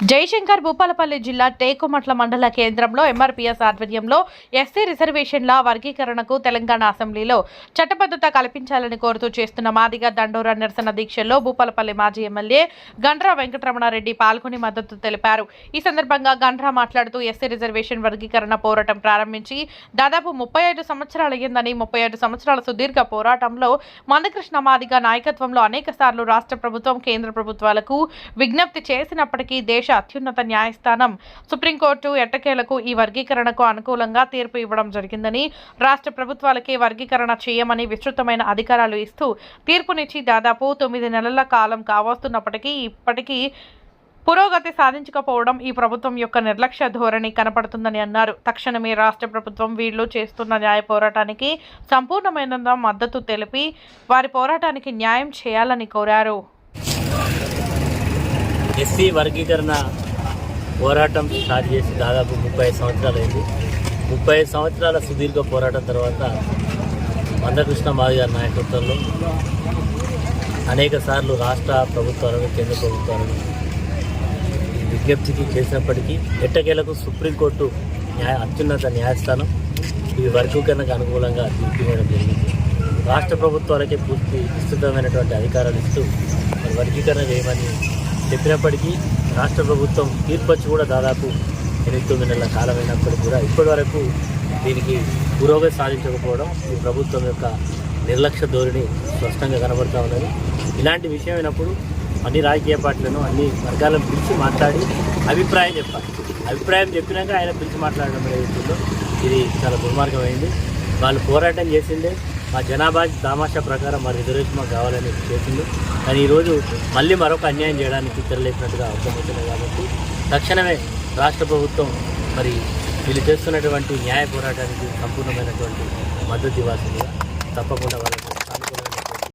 జయశంకర్ భూపాలపల్లి జిల్లా టేకుమట్ల మండల కేంద్రంలో ఎంఆర్పీఎస్ ఆధ్వర్యంలో ఎస్సీ రిజర్వేషన్ల వర్గీకరణకు తెలంగాణ అసెంబ్లీలో చట్టబద్ధత కల్పించాలని కోరుతూ చేస్తున్న మాదిగ దండోరా నిరసన దీక్షల్లో భూపాలపల్లి మాజీ ఎమ్మెల్యే గండ్రా వెంకటరమణారెడ్డి పాల్గొని మద్దతు తెలిపారు. ఈ సందర్భంగా గండ్రా మాట్లాడుతూ ఎస్సీ రిజర్వేషన్ వర్గీకరణ పోరాటం ప్రారంభించి దాదాపు ముప్పై ఐదు సంవత్సరాలయ్యిందని ముప్పై ఐదు సంవత్సరాల సుదీర్ఘ పోరాటంలో మందకృష్ణ మాదిగ నాయకత్వంలో అనేక సార్లు రాష్ట్ర ప్రభుత్వం కేంద్ర ప్రభుత్వాలకు విజ్ఞప్తి చేసినప్పటికీ దేశ అత్యున్నత న్యాయస్థానం సుప్రీంకోర్టు ఎట్టకేలకు ఈ వర్గీకరణకు అనుకూలంగా తీర్పు ఇవ్వడం జరిగిందని రాష్ట్ర ప్రభుత్వాలకే వర్గీకరణ చేయమని విస్తృతమైన అధికారాలు ఇస్తూ తీర్పునిచ్చి దాదాపు తొమ్మిది నెలల కాలం కావస్తున్నప్పటికీ ఇప్పటికీ పురోగతి సాధించకపోవడం ఈ ప్రభుత్వం యొక్క నిర్లక్ష్య ధోరణి కనపడుతుందని అన్నారు. తక్షణమే రాష్ట్ర ప్రభుత్వం వీళ్ళు చేస్తున్న న్యాయ పోరాటానికి సంపూర్ణమైన మద్దతు తెలిపి వారి పోరాటానికి న్యాయం చేయాలని కోరారు. ఎస్సీ వర్గీకరణ పోరాటం స్టార్ట్ చేసి దాదాపు ముప్పై సంవత్సరాలు అయింది ముప్పై సంవత్సరాల సుదీర్ఘ పోరాటం తర్వాత మందకృష్ణ మాది గారి నాయకత్వంలో అనేక సార్లు రాష్ట్ర ప్రభుత్వాలను కేంద్ర ప్రభుత్వాలను విజ్ఞప్తికి చేసినప్పటికీ ఎట్టకేలకు సుప్రీంకోర్టు న్యాయ అత్యున్నత న్యాయస్థానం ఈ వర్గీకరణకు అనుకూలంగా తీర్పు ఇవ్వడం జరిగింది. రాష్ట్ర ప్రభుత్వాలకే పూర్తి విస్తృతమైనటువంటి అధికారాలు ఇస్తూ వర్గీకరణ చేయమని చెప్పినప్పటికీ రాష్ట్ర ప్రభుత్వం తీర్పచ్చి కూడా దాదాపు ఎనిమిది తొమ్మిది నెలల కాలం అయినప్పటికీ కూడా ఇప్పటి వరకు దీనికి పురోగతి సాధించకపోవడం ఈ ప్రభుత్వం యొక్క నిర్లక్ష్య ధోరణి స్పష్టంగా కనబడుతూ ఉన్నది. ఇలాంటి విషయం అయినప్పుడు అన్ని రాజకీయ పార్టీలను అన్ని వర్గాలను పిలిచి మాట్లాడి అభిప్రాయం చెప్పాలి. అభిప్రాయం చెప్పినాక ఆయన పిలిచి మాట్లాడడం ఏదైతుందో ఇది చాలా దుర్మార్గమైంది. వాళ్ళు పోరాటం చేసిందే మా జనాభా దామాషా ప్రకారం మా రిజర్వేషన్ మాకు కావాలని చేసింది కానీ ఈరోజు మళ్ళీ మరొక అన్యాయం చేయడానికి తెరలేపినట్టుగా అర్థమవుతుంది కాబట్టి తక్షణమే రాష్ట్ర ప్రభుత్వం మరి వీళ్ళు చేస్తున్నటువంటి న్యాయ పోరాటానికి సంపూర్ణమైనటువంటి మద్దతు ఇవ్వాల్సిందిగా తప్పకుండా వాళ్ళకి